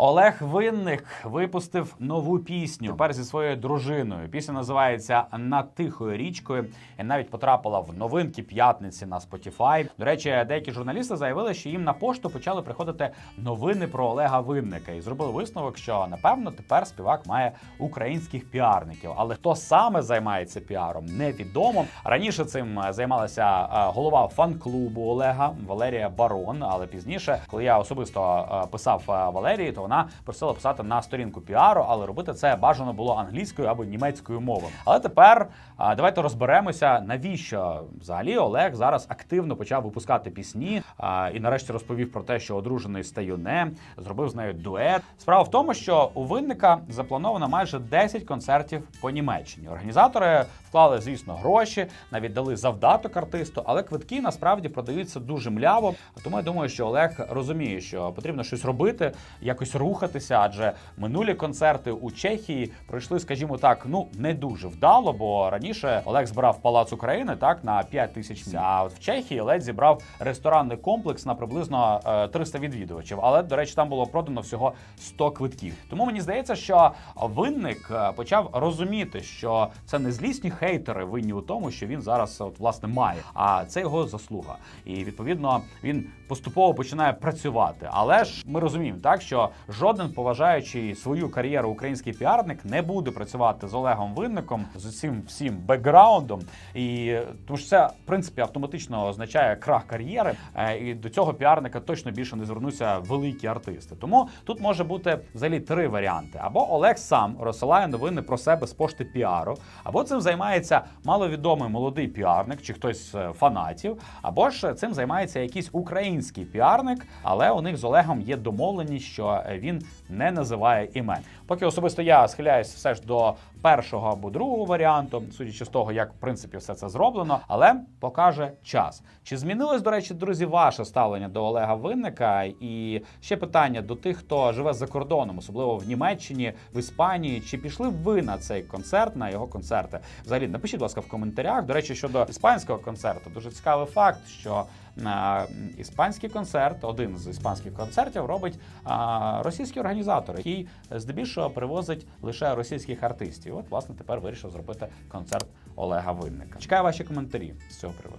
Олег Винник випустив нову пісню тепер зі своєю дружиною. Пісня називається Над тихою річкою і навіть потрапила в новинки п'ятниці на Spotify. До речі, деякі журналісти заявили, що їм на пошту почали приходити новини про Олега Винника і зробили висновок, що напевно тепер співак має українських піарників. Але хто саме займається піаром, невідомо. Раніше цим е, займалася е, голова фан-клубу Олега Валерія Барон. Але пізніше, коли я особисто е, писав Валерії, то вона просила писати на сторінку піару, але робити це бажано було англійською або німецькою мовою. Але тепер давайте розберемося, навіщо взагалі Олег зараз активно почав випускати пісні і нарешті розповів про те, що одружений з Таюне, зробив з нею дует. Справа в тому, що у винника заплановано майже 10 концертів по Німеччині. Організатори вклали, звісно, гроші, навіть дали завдаток артисту, але квитки насправді продаються дуже мляво. Тому я думаю, що Олег розуміє, що потрібно щось робити, якось рухатися, адже минулі концерти у Чехії пройшли, скажімо так, ну не дуже вдало, бо раніше Олег збирав палац України так на 5 тисяч. А от в Чехії ледь зібрав ресторанний комплекс на приблизно е, 300 відвідувачів. Але до речі, там було продано всього 100 квитків. Тому мені здається, що винник е, почав розуміти, що це не злісні хейтери винні у тому, що він зараз от власне має, а це його заслуга. І відповідно він поступово починає працювати. Але ж ми розуміємо, так що жоден поважаючий свою кар'єру український піарник не буде працювати з Олегом Винником з цим всім бекграундом. І тому що це в принципі автоматично означає крах кар'єри. Е, І до цього піарника точно більше не звернуться великі артисти. Тому тут може бути взагалі три варіанти: або Олег сам розсилає новини про себе з пошти піару, або цим займається маловідомий молодий піарник чи хтось з фанатів, або ж цим займається якийсь український піарник, але у них з Олегом є домовленість, що він не називає імен. Поки особисто я схиляюсь все ж до першого або другого варіанту, судячи з того, як в принципі все це зроблено, але покаже час. Чи змінилось, до речі, друзі, ваше ставлення до Олега Винника? І ще питання до тих, хто живе за кордоном, особливо в Німеччині, в Іспанії. Чи пішли ви на цей концерт, на його концерти? Взагалі, напишіть, будь ласка, в коментарях. До речі, щодо іспанського концерту, дуже цікавий факт, що іспанський концерт, один з іспанських концертів, робить російські російський організатор, який здебільшого привозить лише російських артистів. От, власне, тепер вирішив зробити концерт Олега Винника. Чекаю ваші коментарі з цього приводу.